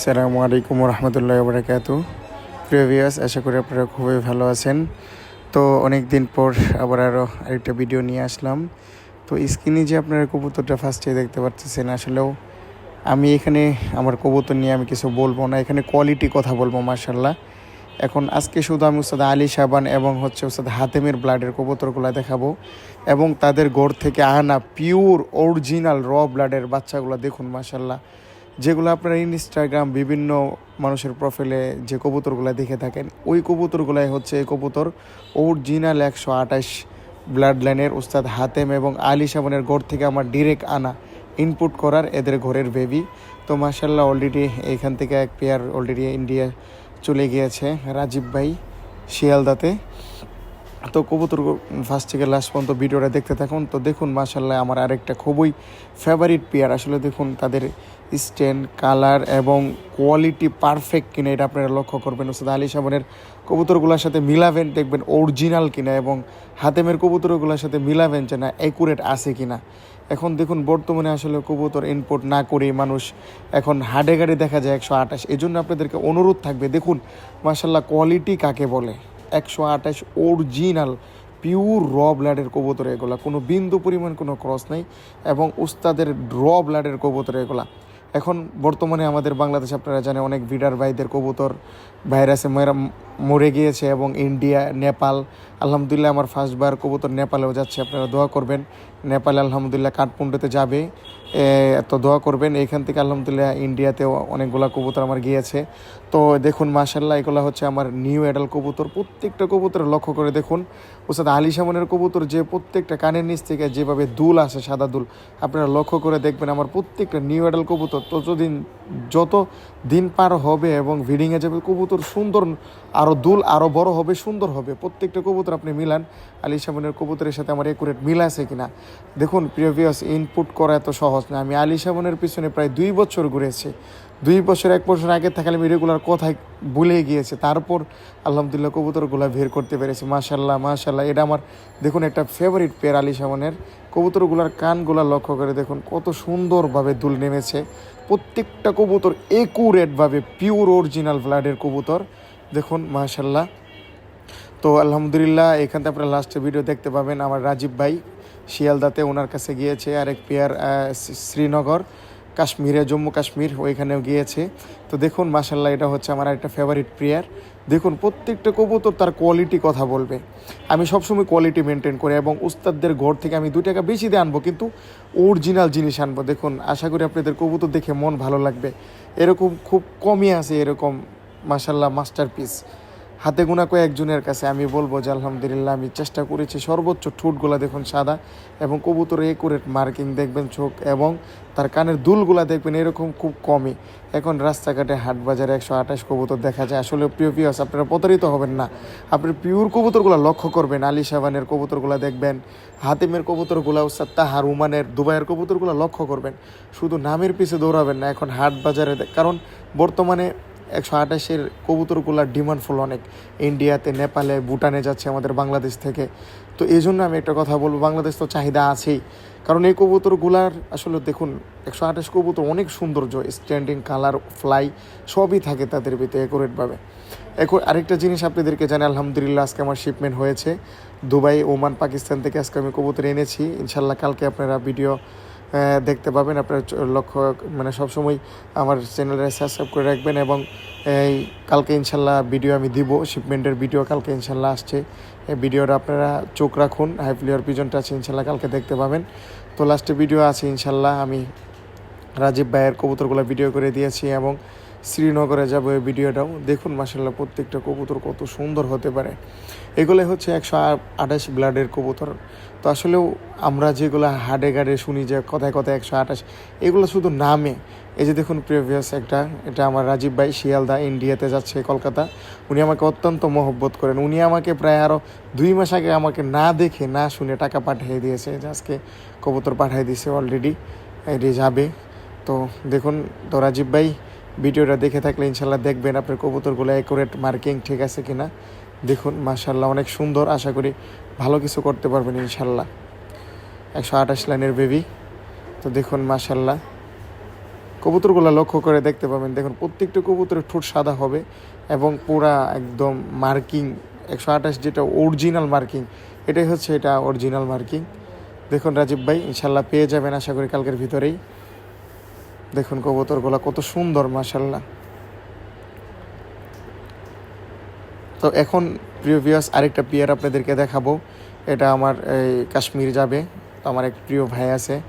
সালামু আলাইকুম রহমতুল্লাহ বরাকাত প্রিভিয়াস আশা করি আপনারা খুবই ভালো আছেন। তো অনেক দিন পর আবার আরও আরেকটা ভিডিও নিয়ে আসলাম। তো স্ক্রিনে যে আপনারা কবুতরটা ফার্স্টে দেখতে পাচ্ছেন আসলেও আমি এখানে আমার কবুতর নিয়ে আমি কিছু বলব না। এখানে কোয়ালিটি কথা বলব মার্শাল্লাহ এখন আজকে শুধু আমি উস্তাদ আলী সাবান এবং হচ্ছে উস্তাদ হাতেমের ব্লাডের কবুতরগুলো দেখাবো এবং তাদের গড় থেকে আনা পিওর অরিজিনাল র ব্লাডের বাচ্চাগুলো দেখুন মার্শাল্লাহ যেগুলো আপনারা ইনস্টাগ্রাম বিভিন্ন মানুষের প্রোফাইলে যে কবুতরগুলো দেখে থাকেন, ওই কবুতরগুলাই হচ্ছে এই কবুতর অরিজিনাল একশো আঠাশ ব্লাড লাইনের উস্তাদ হাতেম এবং আলি সাবানের গড় থেকে আমার ডিরেক্ট আনা ইনপুট করার এদের ঘরের বেবি তো মার্শাল্লাহ অলরেডি এখান থেকে এক পেয়ার অলরেডি ইন্ডিয়া চলে গিয়েছে, রাজীব ভাই শিয়ালদাতে। তো কবুতর ফার্স্ট থেকে লাস্ট পর্যন্ত ভিডিওটা দেখতে থাকুন। তো দেখুন মাসাল্লাহ আমার আরেকটা খুবই ফেভারিট পেয়ার আসলে দেখুন তাদের স্ট্যান্ড কালার এবং কোয়ালিটি পারফেক্ট কিনা এটা আপনারা লক্ষ্য করবেন। ওস্তাদ আলী সাবনের কবুতরগুলোর সাথে মিলাবেন, দেখবেন অরিজিনাল কিনা এবং হাতেমের কবুতরগুলোর সাথে মিলাবেন যে না অ্যাকুরেট আছে কিনা। এখন দেখুন, বর্তমানে আসলে কবুতর ইনপোর্ট না করে মানুষ এখন হাডে গাড়ি দেখা যায় একশো আঠাশ। এই জন্য আপনাদেরকে অনুরোধ থাকবে, দেখুন মাসাল্লাহ কোয়ালিটি কাকে বলে? একশো আঠাশ অরিজিনাল পিওর র ব্লাডের কবুতর এগুলা। কোনো বিন্দু পরিমাণ কোনো ক্রস নেই এবং উস্তাদের র ব্লাডের কবুতর এগুলা। এখন বর্তমানে আমাদের বাংলাদেশে, আপনারা জানেন, অনেক ভিডার ভাইদের কবুতর ভাইরাসে মেরা গিয়েছে এবং ইন্ডিয়া, নেপাল, আলহামদুলিল্লাহ আমার ফার্স্টবার কবুতর নেপালেও যাচ্ছে। আপনারা দোয়া করবেন, নেপালে আলহামদুলিল্লাহ কাঠপুন্ডতে যাবে। তো দোয়া করবেন। এইখান থেকে আলহামদুলিল্লাহ ইন্ডিয়াতেও অনেকগুলো কবুতর আমার গিয়েছে। তো দেখুন মাশাল্লাহ এগুলো হচ্ছে আমার নিউ অ্যাডাল কবুতর। প্রত্যেকটা কবুতর লক্ষ্য করে দেখুন ওসাদ আলী সামনের কবুতর যে প্রত্যেকটা কানের নিচ থেকে যেভাবে দুল আসে, সাদা দুল, আপনারা লক্ষ্য করে দেখবেন আমার প্রত্যেকটা নিউ অ্যাডাল কবুতর ততদিন যত দিন পার হবে এবং ভিডিংয়ে যাবে, কবুতর সুন্দর আরও দুল আরও বড় হবে, সুন্দর হবে। প্রত্যেকটা কবুতর আপনি মিলান, আলী সামনের কবুতরের সাথে আমার একুরেট মিল আছে কিনা। দেখুন প্রিভিয়াস ইনপুট করা এত সহজ। না। আমি আলী সামনের পিছনে প্রায় দুই বছর ঘুরেছি। দুই বছর, এক বছর আগে থাকলে আমি রেগুলার কথায় ভুলে গিয়েছে। তারপর আলহামদুলিল্লাহ কবুতরগুলো বের করতে পেরেছি। মাশাল্লাহ মাশাল্লাহ এটা আমার, দেখুন, একটা ফেভারিট পেয়ার আলী সামনের কবুতরগুলার কানগুলা লক্ষ্য করে দেখুন, কত সুন্দরভাবে দুল নেমেছে। প্রত্যেকটা কবুতর একুরেটভাবে পিওর অরিজিনাল ব্লাডের কবুতর। দেখুন মাশাল্লাহ তো আলহামদুলিল্লাহ, এখান থেকে আপনারা লাস্টে ভিডিও দেখতে পাবেন আমার রাজীব ভাই। শিয়ালদাতে ওনার কাছে গিয়েছে, আরেক পেয়ার শ্রীনগর, কাশ্মীরে, জম্মু কাশ্মীর ওইখানেও গিয়েছে। তো দেখুন মাসাল্লাহ এটা হচ্ছে আমার একটা ফেভারিট প্লেয়ার দেখুন, প্রত্যেকটা কবুতর তার কোয়ালিটি কথা বলবে। আমি সবসময় কোয়ালিটি মেনটেন করি এবং উস্তাদদের ঘর থেকে আমি দু টাকা বেশি দিয়ে আনব, কিন্তু অরিজিনাল জিনিস আনব। দেখুন, আশা করি আপনাদের কবুতর দেখে মন ভালো লাগবে। এরকম খুব কমই আছে এরকম মাসাল্লাহ মাস্টারপিস হাতে গোনা কয়েকজনের কাছে আমি বলব যে, আলহামদুলিল্লাহ, আমি চেষ্টা করেছি। সর্বোচ্চ ঠোঁটগুলা দেখুন সাদা এবং কবুতরে একুরেট মার্কিং দেখবেন চোখ এবং তার কানের দুলগুলা দেখবেন এরকম খুব কমই। এখন রাস্তাঘাটে হাট বাজারে একশো আঠাশ কবুতর দেখা যায়। আসলে প্রিয় পিওস আপনারা প্রতারিত হবেন না। আপনি পিওর কবুতরগুলো লক্ষ্য করবেন। আলি সাবানের কবুতরগুলো দেখবেন, হাতিমের কবুতরগুলো তাহার, উমানের, দুবাইয়ের কবুতরগুলো লক্ষ্য করবেন। শুধু নামের পিছে দৌড়াবেন না, এখন হাট বাজারে কারণ বর্তমানে একশো আঠাশের কবুতরগুলার ডিমান্ড ফুল অনেক। ইন্ডিয়াতে, নেপালে, ভুটানে যাচ্ছে আমাদের বাংলাদেশ থেকে। তো এই জন্য আমি একটা কথা বলব, বাংলাদেশ তো চাহিদা আছেই। কারণ এই কবুতরগুলার আসলে দেখুন, একশো আঠাশ কবুতর অনেক সৌন্দর্য স্ট্যান্ডিং কালার ফ্লাই সবই থাকে তাদের ভিতরে একুরেটভাবে এখন আরেকটা জিনিস আপনাদেরকে জানি আলহামদুলিল্লাহ আজকে আমার শিপমেন্ট হয়েছে। দুবাই, ওমান, পাকিস্তান থেকে আজকে আমি কবুতর এনেছি। ইনশাল্লাহ কালকে আপনারা ভিডিও দেখতে পাবেন। আপনার লক্ষ্য মানে সবসময় আমার চ্যানেলে সাবস্ক্রাইব করে রাখবেন এবং এই কালকে ইনশাল্লাহ ভিডিও আমি দিব। শিপমেন্টের ভিডিও কালকে ইনশাল্লাহ আসছে। এই ভিডিওটা আপনারা চোখ রাখুন। হাই ফ্লিয়ার পিজনটা আছে, ইনশাল্লাহ কালকে দেখতে পাবেন। তো লাস্টে ভিডিও আছে, ইনশাল্লাহ আমি রাজীব ভাইয়ের কবুতরগুলো ভিডিও করে দিয়েছি এবং শ্রীনগরে যাব এই ভিডিওটাও। দেখুন মাসাল্লাহ প্রত্যেকটা কবুতর কত সুন্দর হতে পারে। এগুলো হচ্ছে একশো আঠাশ ব্লাডের কবুতর। তো আসলেও আমরা যেগুলো হাডে গাডে শুনি যে কথায় কথায় একশো আঠাশ, এগুলো শুধু নামে। এই যে দেখুন প্রিভিয়াস একটা, এটা আমার রাজীব ভাই শিয়ালদা, ইন্ডিয়াতে যাচ্ছে কলকাতা। উনি আমাকে অত্যন্ত মহব্বত করেন। উনি আমাকে প্রায় আরও দুই মাস আগে আমাকে না দেখে, না শুনে টাকা পাঠিয়ে দিয়েছে আজকে কবুতর পাঠিয়ে দিয়েছে অলরেডি এটি যাবে। তো দেখুন, তো রাজীব ভাই ভিডিওটা দেখে থাকলে ইনশাল্লাহ দেখবেন আপনার কবুতরগুলো অ্যাকুরেট মার্কিং ঠিক আছে কিনা। দেখুন মাশাল্লাহ অনেক সুন্দর, আশা করি ভালো কিছু করতে পারবেন ইনশাল্লাহ একশো আঠাশ লাইনের বেবি তো দেখুন মাশাল্লাহ কবুতরগুলো লক্ষ্য করে দেখতে পাবেন। দেখুন, প্রত্যেকটা কবুতরের ঠোঁট সাদা হবে এবং পুরা একদম মার্কিং একশো আঠাশ যেটা অরিজিনাল মার্কিং এটাই হচ্ছে এটা অরিজিনাল মার্কিং দেখুন, রাজীব ভাই ইনশাল্লাহ পেয়ে যাবেন আশা করি কালকের ভিতরেই। দেখুন কবুতরগুলো কত সুন্দর মাশাল্লাহ তো এখন, প্রিয় ভিউয়ার্স আরেকটা পেয়ার আপনাদেরকে দেখাবো। এটা আমার, এই, কাশ্মীর যাবে। আমার এক প্রিয় ভাই আছে,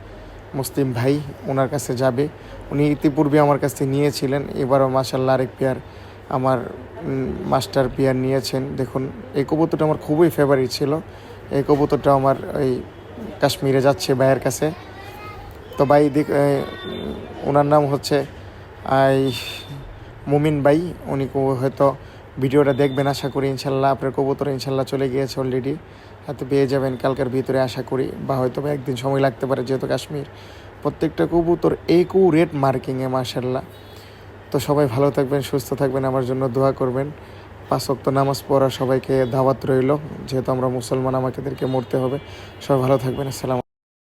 মুসলিম ভাই ওনার কাছে যাবে। উনি ইতিপূর্বে আমার কাছ থেকে নিয়েছিলেন। এবারও মাসাল্লাহ আরেক পেয়ার আমার মাস্টার পেয়ার নিয়েছেন। দেখুন, এই কবুতরটা আমার খুবই ফেভারিট ছিল। এই কবুতরটা আমার, এই, কাশ্মীরে যাচ্ছে ভাইয়ের কাছে। তো ভাই দেখ ওনার নাম হচ্ছে মুমিন ভাই। উনি হয়তো ভিডিওটা দেখবেন আশা করি, ইনশাল্লাহ। আপনার কবুতর ইনশাল্লাহ চলে গিয়েছে অলরেডি হয়তো পেয়ে যাবেন কালকের ভিতরে, আশা করি। বা হয়তো একদিন সময় লাগতে পারে, যেহেতু কাশ্মীর। প্রত্যেকটা কবুতর একু রেট মার্কিংয়ে মার্শাল্লাহ তো সবাই ভালো থাকবেন, সুস্থ থাকবেন, আমার জন্য দোয়া করবেন। পাঁচ ওয়াক্ত নামাজ পড়া সবাইকে দাওয়াত রইল। যেহেতু আমরা মুসলমান আমাদেরকে মরতে হবে। সবাই ভালো থাকবেন, আসসালাম